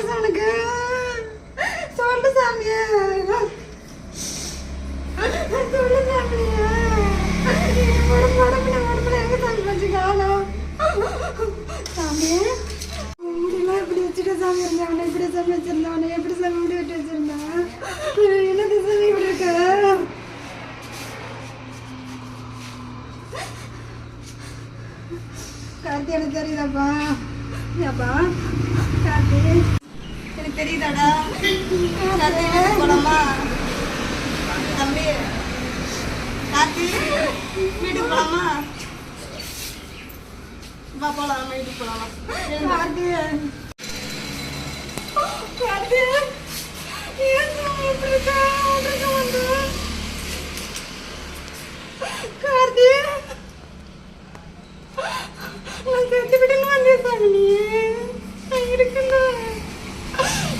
காசு உனக்கு சொல்லு சாமிய. சொல்லு சாமியா. உடம்பு உடம்புல உடம்புல எங்க சாமி கொஞ்சம் காலம் சாமியே. இப்படி வச்சுட்டு சாமி இருந்தவனை இப்படி சாமி எப்படி சாமி இப்படி விட்டு வச்சிருந்தான் என்னது சாமி இப்படி எனக்கு தெரியுதாப்பா? ஏப்பா? கார்த்தி. எனக்கு தெரியுதாடா? கார்த்தி போலாமா? தம்பி காத்தி வீட்டுக்கு போலாமா? வா போலாம் வீட்டுக்கு போலாமா? கார்த்தி கார்த்தி ஏன்? இப்படி வந்து கார்த்தி நான் செத்து விடணும் வந்தேன் சாமி.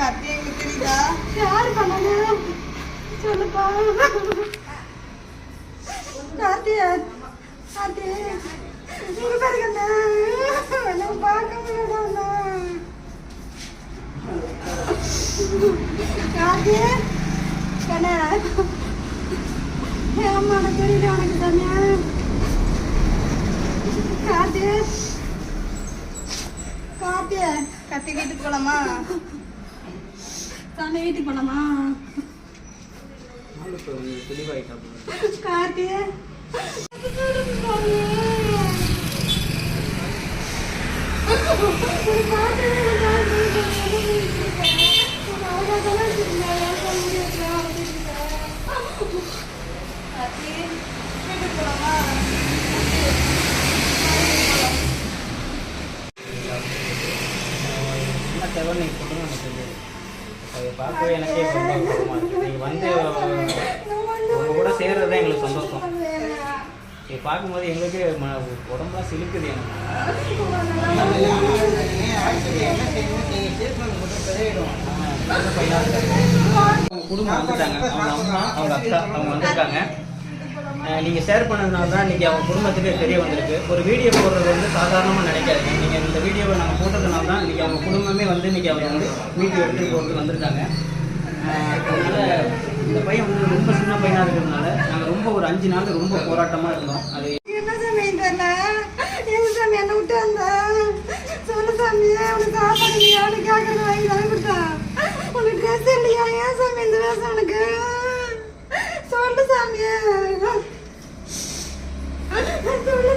வச்சிருக்க கார்த்தியங்க தெரியுதா யார் பண்ணது சொல்லுப்பா. கார்த்திய கார்த்தி இங்க பாருங்க நான் பார்க்க முடியல கார்த்தி கண்ணா எனக்கு தெரியல உனக்கு தனியா கார்த்தி கார்த்தி கத்தி வீட்டுக்கு போலாமா தானே வீட்டுக்கு போலாமா? கார்த்தி. என்ன பார்க்கவே எனக்கே ரொம்ப நீங்கள் வந்து உங்கள் கூட சேர்றது தான் எங்களுக்கு சந்தோஷம். இதை பார்க்கும்போது எங்களுக்கு ம- உடம்புலாம் சிலுக்குது எனக்கு. குடும்பம் வந்துட்டாங்க. அவங்க அம்மா அவங்க அக்கா அவங்க வந்திருக்காங்க. நீங்கள் ஷேர் பண்ணதுனால தான் இன்றைக்கி அவங்க குடும்பத்துக்கு தெரிய வந்திருக்கு. ஒரு வீடியோ போடுறது வந்து சாதாரணமாக நினைக்காது நீங்கள் இந்த வீடியோவை நாங்கள் போட்டதுனால தான் இன்னைக்கு அவங்க குடும்பமே வந்து இன்னைக்கு அவங்க வந்து வீடியோ எடுத்து போட்டு வந்திருக்காங்க. அதனால் இந்த பையன் வந்து ரொம்ப சின்ன பையனாக இருக்கிறதுனால நாங்கள் ரொம்ப ஒரு அஞ்சு நாள் ரொம்ப போராட்டமாக இருந்தோம். அது என்ன சாமி சாமி என்ன விட்டு வந்த? சொல்லு உனக்கு சாப்பாடு இல்லையா? கேட்கறது வாங்கி உனக்கு ட்ரெஸ் இல்லையா? ஏன் சாமி இந்த வேஷம் உனக்கு? சொல்லு சாமி. Sector